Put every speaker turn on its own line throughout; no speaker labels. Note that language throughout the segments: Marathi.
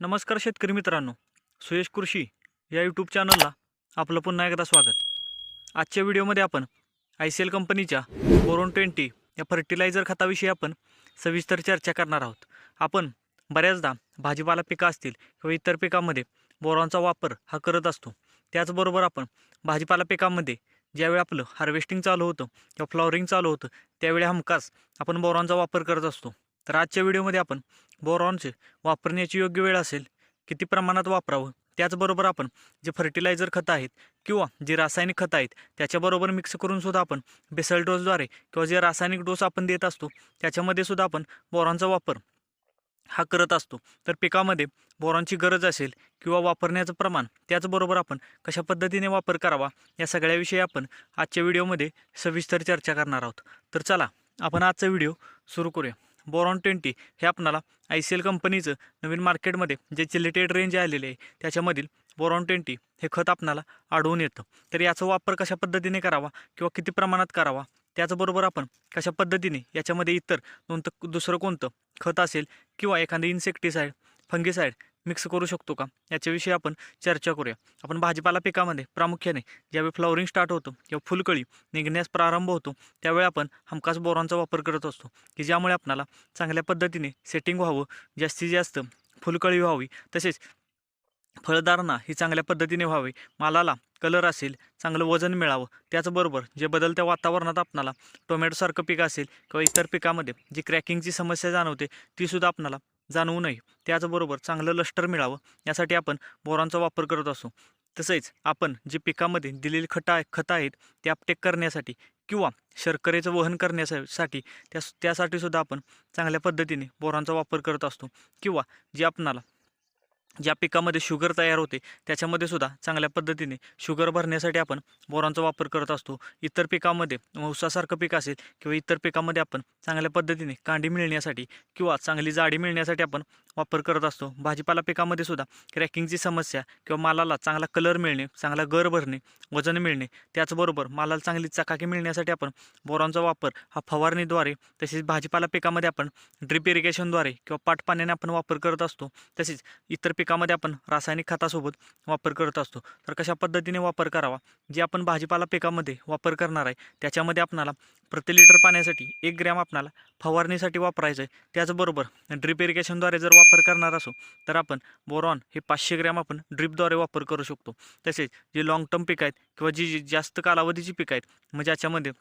नमस्कार शेतकरी मित्रांनो सुयश कृषी या यूट्यूब चॅनलला आपलं पुन्हा एकदा स्वागत. आजच्या व्हिडिओमध्ये आपण आय सी एल कंपनीच्या बोरोन ट्वेंटी या फर्टिलायझर खताविषयी आपण सविस्तर चर्चा करणार आहोत. आपण बऱ्याचदा भाजीपाला पिकं असतील किंवा इतर पिकामध्ये बोरॉनचा वापर हा करत असतो. त्याचबरोबर आपण भाजीपाला पिकामध्ये ज्यावेळी आपलं हार्वेस्टिंग चालू होतं किंवा फ्लॉवरिंग चालू होतं त्यावेळी हमखास आपण बोरॉनचा वापर करत असतो. तर आजच्या व्हिडिओमध्ये आपण बोरॉनचे वापरण्याची योग्य वेळ असेल किती प्रमाणात वापरावं त्याचबरोबर आपण जे फर्टिलायझर खतं आहेत किंवा जे रासायनिक खतं आहेत त्याच्याबरोबर मिक्स करून सुद्धा आपण बेसल डोसद्वारे किंवा जे रासायनिक डोस आपण देत असतो त्याच्यामध्ये सुद्धा आपण बोरॉनचा वापर हा करत असतो. तर पिकामध्ये बोरॉनची गरज असेल किंवा वापरण्याचं प्रमाण त्याचबरोबर आपण कशा पद्धतीने वापर करावा या सगळ्याविषयी आपण आजच्या व्हिडिओमध्ये सविस्तर चर्चा करणार आहोत. तर चला आपण आजचा व्हिडिओ सुरू करूया. बोरॉन ट्वेंटी हे आपणाला आय सी एल कंपनीचं नवीन मार्केटमध्ये जे चिलेटेड रेंज आलेले आहे त्याच्यामधील बोरॉन ट्वेंटी हे खत आपणाला आढळून येतं. तर याचा वापर कशा पद्धतीने करावा किंवा किती प्रमाणात करावा त्याचबरोबर आपण कशा पद्धतीने याच्यामध्ये इतर कोणतं दुसरं कोणतं खत असेल किंवा एखादं इन्सेक्टिसाईड फंगिसाईड मिक्स करू शकतो का? याच्याविषयी आपण चर्चा करूया. आपण भाजीपाला पिकामध्ये प्रामुख्याने ज्यावेळी फ्लॉवरिंग स्टार्ट होतं किंवा फुलकळी निघण्यास प्रारंभ होतो त्यावेळी आपण हमखास बोरांचा वापर करत असतो की ज्यामुळे आपणाला चांगल्या पद्धतीने सेटिंग व्हावं जास्तीत जास्त फुलकळी व्हावी तसेच फळधारणा ही चांगल्या पद्धतीने व्हावी मालाला कलर असेल चांगलं वजन मिळावं त्याचबरोबर जे बदलत्या वातावरणात आपणाला टोमॅटोसारखं पीक असेल किंवा इतर पिकामध्ये जी क्रॅकिंगची समस्या जाणवते तीसुद्धा आपणाला जाणवू नये. त्याचबरोबर चांगलं लष्टर मिळावं यासाठी आपण बोरांचा वापर करत असतो तसेच आपण जे पिकामध्ये दिलेली खटा खतं आहेत ते अपटेक करण्यासाठी किंवा शर्करेचं वहन करण्यासाठी त्या त्यासाठी सुद्धा आपण चांगल्या पद्धतीने बोरांचा वापर करत असतो. किंवा जे आपणाला ज्या पिकामध्ये शुगर तयार होते त्याच्यामध्ये सुद्धा चांगल्या पद्धतीने शुगर भरण्यासाठी आपण बोरांचा वापर करत असतो. इतर पिकामध्ये ऊसासारखं पीक असेल किंवा इतर पिकामध्ये आपण चांगल्या पद्धतीने कांडी मिळण्यासाठी किंवा चांगली जाडी मिळण्यासाठी आपण वापर करत असतो. भाजीपाला पिकामध्ये सुद्धा क्रॅकिंगची समस्या किंवा मालाला चांगला कलर मिळणे चांगला गर भरणे वजन मिळणे त्याचबरोबर मालाला चांगली चकाकी मिळण्यासाठी आपण बोरांचा वापर हा फवारणीद्वारे तसेच भाजीपाला पिकामध्ये आपण ड्रिप इरिगेशनद्वारे किंवा पाट पाण्याने आपण वापर करत असतो. तसेच इतर पिकामध्ये आपण रासायनिक खतासोबत वापर करत असतो. तर कशा पद्धतीने वापर करावा? जे आपण भाजीपाला पिकामध्ये वापर करणार आहे त्याच्यामध्ये आपणाला प्रति लिटर पाण्यासाठी एक ग्रॅम आपणाला फवारणीसाठी वापरायचं आहे. त्याचबरोबर ड्रिप इरिगेशनद्वारे जर वापर करणार असो तर आपण बोरॉन हे पाचशे ग्रॅम आपण ड्रिपद्वारे वापर करू शकतो. तसेच जे लाँग टर्म पिकं आहेत किंवा जी जी जास्त कालावधीची पिकं आहेत म्हणजे याच्यामध्ये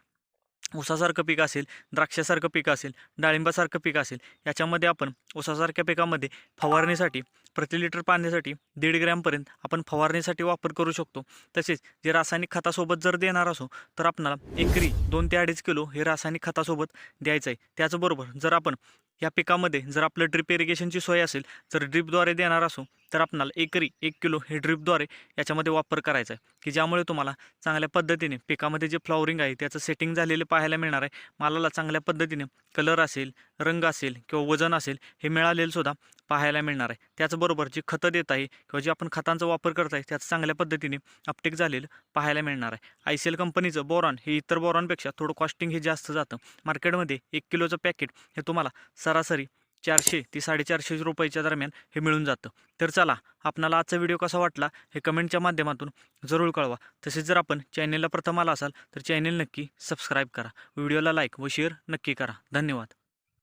ऊसासारखं पीक असेल द्राक्षासारखं पीक असेल डाळिंबासारखं पीक असेल याच्यामध्ये आपण ऊसासारख्या पिकामध्ये फवारणीसाठी प्रति लिटर पाण्यासाठी दीड ग्रॅमपर्यंत आपण फवारणीसाठी वापर करू शकतो. तसेच जे रासायनिक खतासोबत जर देणार असो तर आपणाला एकरी दोन ते अडीच किलो हे रासायनिक खतासोबत द्यायचं आहे त्याचबरोबर जर आपण या पिकामध्ये जर आपलं ड्रिप इरिगेशनची सोय असेल जर ड्रिपद्वारे देणार असो तर आपणाला एकरी एक किलो हे ड्रिपद्वारे याच्यामध्ये वापर करायचा आहे. की ज्यामुळे तुम्हाला चांगल्या पद्धतीने पिकामध्ये जे फ्लॉवरिंग आहे त्याचं सेटिंग झालेलं पाहायला मिळणार आहे. मालाला चांगल्या पद्धतीने कलर असेल रंग असेल किंवा वजन असेल हे मिळालेलं सुद्धा पाहायला मिळणार आहे. त्याचबरोबर जी खतं देत आहे किंवा जे आपण खतांचा वापर करत आहे त्याचं चांगल्या पद्धतीने अपटेक झालेलं पाहायला मिळणार आहे. आय सी एल कंपनीचं बोरॉन हे इतर बोरॉनपेक्षा थोडं कॉस्टिंग हे जास्त जातं. मार्केटमध्ये एक किलोचं पॅकेट हे तुम्हाला सरासरी चारशे ते साडेचारशे रुपयाच्या दरम्यान हे मिळून जातं. तर चला आपणाला आजचा व्हिडिओ कसा वाटला हे कमेंटच्या माध्यमातून जरूर कळवा. तसेच जर आपण चॅनेलला प्रथम आला असाल तर चॅनेल नक्की सबस्क्राईब करा. व्हिडिओला लाईक व शेअर नक्की करा. धन्यवाद.